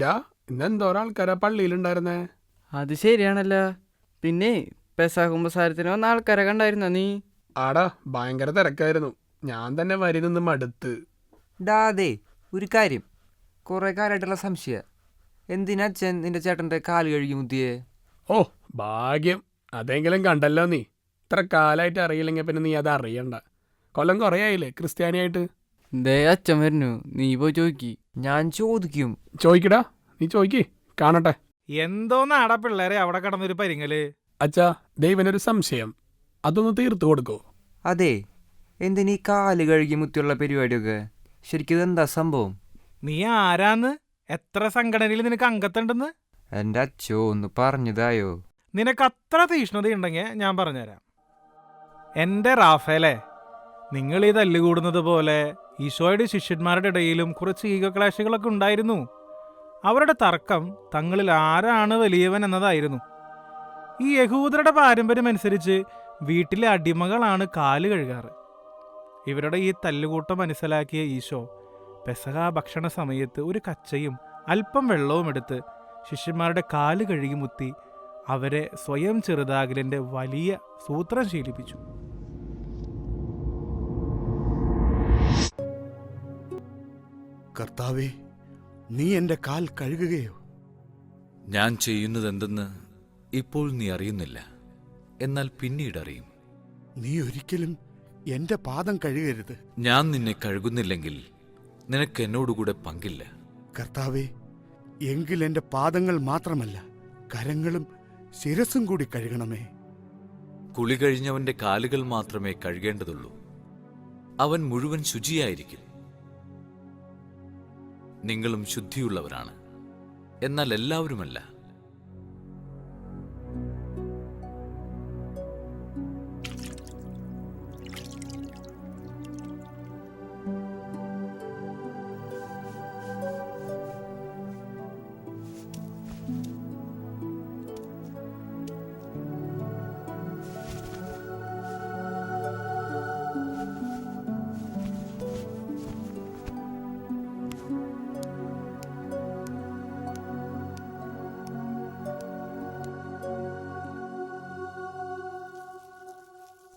ഡാ ഇന്നെന്തോരം ആൾക്കാരാ പള്ളിയിലുണ്ടായിരുന്നേ? അത് ശരിയാണല്ലോ. പിന്നെ പെസാകുമ്പസാരത്തിന് വന്ന ആൾക്കാരെ കണ്ടായിരുന്നോ നീ? ആടാ ഭയങ്കര തിരക്കായിരുന്നു. ഞാൻ തന്നെ വരി നിന്ന് മടുത്ത്. ഡാ അതെ ഒരു കാര്യം. കുറേ കാലമായിട്ടുള്ള സംശയ. എന്തിനാ അച്ഛൻ നിന്റെ ചേട്ടന്റെ കാൽ കഴുകി മുത്തിയേ? ഓ ഭാഗ്യം. അതെങ്കിലും കണ്ടല്ലോ നീ. ഇത്ര കാലായിട്ട് അറിയില്ലെങ്കിൽ പിന്നെ നീ അത് അറിയണ്ട. കൊല്ലം കുറേ ആയില്ലേ ക്രിസ്ത്യാനിയായിട്ട്? ദേ അച്ഛൻ വരുന്നു. നീ പോയി ചോദിക്കി ഞാൻ ചോദിക്കും. ചോദിക്കടാ നീ ചോദിക്ക് കാണട്ടെ. എന്തോന്നാടാ പിള്ളേരെ അവിടെ കടന്നൊരു പരിങ്ങൽ. അച്ഛാ ദൈവനൊരു സംശയം. അതൊന്ന് തീർത്തു കൊടുക്കോ. അതെ എന്തിനീ കാൽ കഴുകി മുത്തിയുള്ള പരിപാടിയൊക്കെ? ശരിക്കും എന്താ സംഭവം? നീ ആരാന്ന്? എത്ര സംഘടനയിൽ നിനക്ക് അംഗത്തുണ്ടെന്ന് എന്റെ അച്ഛോ ഒന്ന് പറഞ്ഞതായോ? നിനക്ക് അത്ര തീഷ്ണതയുണ്ടെങ്കിൽ ഞാൻ പറഞ്ഞുതരാം. എന്റെ റാഫേലെ നിങ്ങൾ ഈ തല്ലുകൂടുന്നത് പോലെ ഈശോയുടെ ശിഷ്യന്മാരുടെ ഇടയിലും കുറച്ച് ഈഗോ ക്ലാഷുകളൊക്കെ ഉണ്ടായിരുന്നു. അവരുടെ തർക്കം തങ്ങളിൽ ആരാണ് വലിയവൻ എന്നതായിരുന്നു. ഈ യഹൂദരുടെ പാരമ്പര്യം അനുസരിച്ച് വീട്ടിലെ അടിമകളാണ് കാൽ കഴുകാറ്. ഇവരുടെ ഈ തല്ലുകൂട്ടം മനസ്സിലാക്കിയ ഈശോ പെസഹ ഭക്ഷണ സമയത്ത് ഒരു കച്ചയും അല്പം വെള്ളവും എടുത്ത് ശിഷ്യന്മാരുടെ കാൽ കഴുകി മുത്തി അവരെ സ്വയം ചെറുതാകലിന്റെ വലിയ സൂത്രം ശീലിപ്പിച്ചു. കർത്താവേ നീ എന്റെ കാൽ കഴുകുകയോ? ഞാൻ ചെയ്യുന്നതെന്തെന്ന് ഇപ്പോൾ നീ അറിയുന്നില്ല. എന്നാൽ പിന്നീട് അറിയും. നീ ഒരിക്കലും എന്റെ പാദം കഴുകരുത്. ഞാൻ നിന്നെ കഴുകുന്നില്ലെങ്കിൽ നിനക്ക് എന്നോടുകൂടെ പങ്കില്ല. കർത്താവേ എങ്കിൽ എന്റെ പാദങ്ങൾ മാത്രമല്ല കരങ്ങളും ശിരസും കൂടി കഴുകണമേ. കുളി കഴിഞ്ഞവന്റെ കാലുകൾ മാത്രമേ കഴുകേണ്ടതുള്ളൂ. അവൻ മുഴുവൻ ശുചിയായിരിക്കും. നിങ്ങളും ശുദ്ധിയുള്ളവരാണ്. എന്നാൽ എല്ലാവരുമല്ല.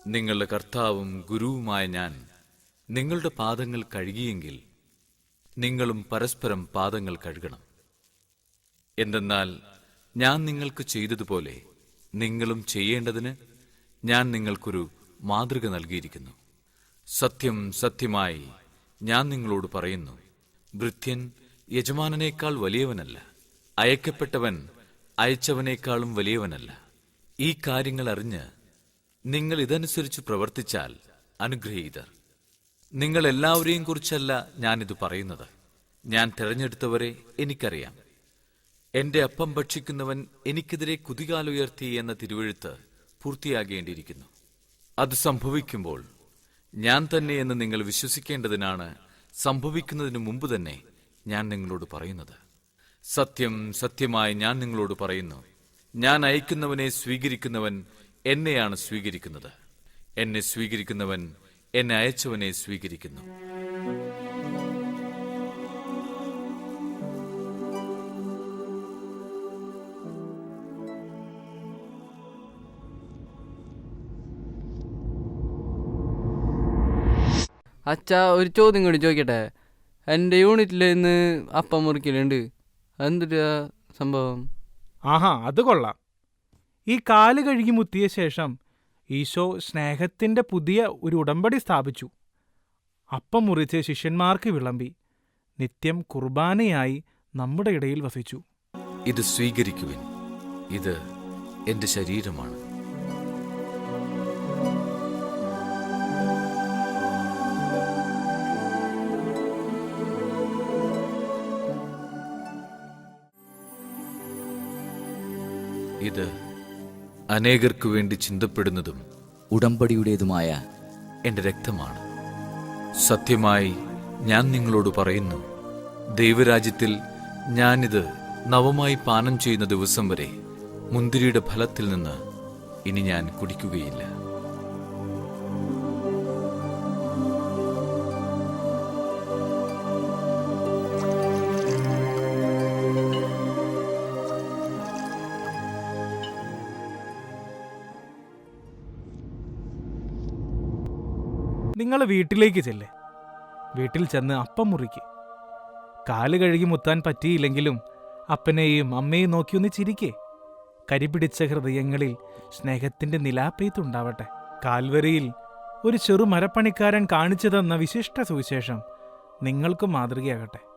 നിങ്ങളുടെ കർത്താവും ഗുരുവുമായ ഞാൻ നിങ്ങളുടെ പാദങ്ങൾ കഴുകിയെങ്കിൽ നിങ്ങളും പരസ്പരം പാദങ്ങൾ കഴുകണം. എന്തെന്നാൽ ഞാൻ നിങ്ങൾക്ക് ചെയ്തതുപോലെ നിങ്ങളും ചെയ്യേണ്ടതിന് ഞാൻ നിങ്ങൾക്കൊരു മാതൃക നൽകിയിരിക്കുന്നു. സത്യം സത്യമായി ഞാൻ നിങ്ങളോട് പറയുന്നു ഭൃത്യൻ യജമാനനേക്കാൾ വലിയവനല്ല അയക്കപ്പെട്ടവൻ അയച്ചവനേക്കാളും വലിയവനല്ല. ഈ കാര്യങ്ങൾ അറിഞ്ഞ് നിങ്ങൾ ഇതനുസരിച്ച് പ്രവർത്തിച്ചാൽ അനുഗ്രഹീതർ. നിങ്ങൾ എല്ലാവരെയും കുറിച്ചല്ല ഞാനിത് പറയുന്നത്. ഞാൻ തെരഞ്ഞെടുത്തവരെ എനിക്കറിയാം. എന്റെ അപ്പം ഭക്ഷിക്കുന്നവൻ എനിക്കെതിരെ കുതികാലുയർത്തി എന്ന തിരുവഴുത്ത് പൂർത്തിയാകേണ്ടിയിരിക്കുന്നു. അത് സംഭവിക്കുമ്പോൾ ഞാൻ തന്നെ എന്ന് നിങ്ങൾ വിശ്വസിക്കേണ്ടതിനാണ് സംഭവിക്കുന്നതിന് മുമ്പ് തന്നെ ഞാൻ നിങ്ങളോട് പറയുന്നത്. സത്യം സത്യമായി ഞാൻ നിങ്ങളോട് പറയുന്നു. ഞാൻ അയക്കുന്നവനെ സ്വീകരിക്കുന്നവൻ എന്നെയാണ് സ്വീകരിക്കുന്നത്. എന്നെ സ്വീകരിക്കുന്നവൻ എന്നെ അയച്ചവനെ സ്വീകരിക്കുന്നു. അച്ഛാ ഒരു ചോദ്യം കൂടി ചോദിക്കട്ടെ? എന്റെ യൂണിറ്റിൽ ഇന്ന് അപ്പം മുറിക്കലുണ്ട്. എന്തിട്ടാ സംഭവം? ആഹാ അത് കൊള്ളാം. ഈ കാൽ കഴുകി മുത്തിയ ശേഷം ഈശോ സ്നേഹത്തിന്റെ പുതിയ ഒരു ഉടമ്പടി സ്ഥാപിച്ചു. അപ്പം മുറിച്ച് ശിഷ്യന്മാർക്ക് വിളമ്പി നിത്യം കുർബാനയായി നമ്മുടെ ഇടയിൽ വസിച്ചു. ഇത് സ്വീകരിക്കുവിൻ. ഇത് എന്റെ ശരീരമാണ്. ഇത് അനേകർക്കു വേണ്ടി ചിന്തപ്പെടുന്നതും ഉടമ്പടിയുടേതുമായ എന്റെ രക്തമാണ്. സത്യമായി ഞാൻ നിങ്ങളോട് പറയുന്നു ദൈവരാജ്യത്തിൽ ഞാനിത് നവമായി പാനം ചെയ്യുന്ന ദിവസം വരെ മുന്തിരിയുടെ ഫലത്തിൽ നിന്ന് ഇനി ഞാൻ കുടിക്കുകയില്ല. നിങ്ങൾ വീട്ടിലേക്ക് ചെല്ലേ. വീട്ടിൽ ചെന്ന് അപ്പം മുറിക്ക്. കാൽ കഴുകി മുത്താൻ പറ്റിയില്ലെങ്കിലും അപ്പനെയും അമ്മയും നോക്കി ഒന്ന് ചിരിക്കേ. കരിപിടിച്ച ഹൃദയങ്ങളിൽ സ്നേഹത്തിന്റെ നിലാപ്പെയ്ത്തുണ്ടാവട്ടെ കാൽവരിയിൽ ഒരു ചെറു മരപ്പണിക്കാരൻ കാണിച്ചു തന്ന വിശിഷ്ട സുവിശേഷം നിങ്ങൾക്കും മാതൃകയാകട്ടെ.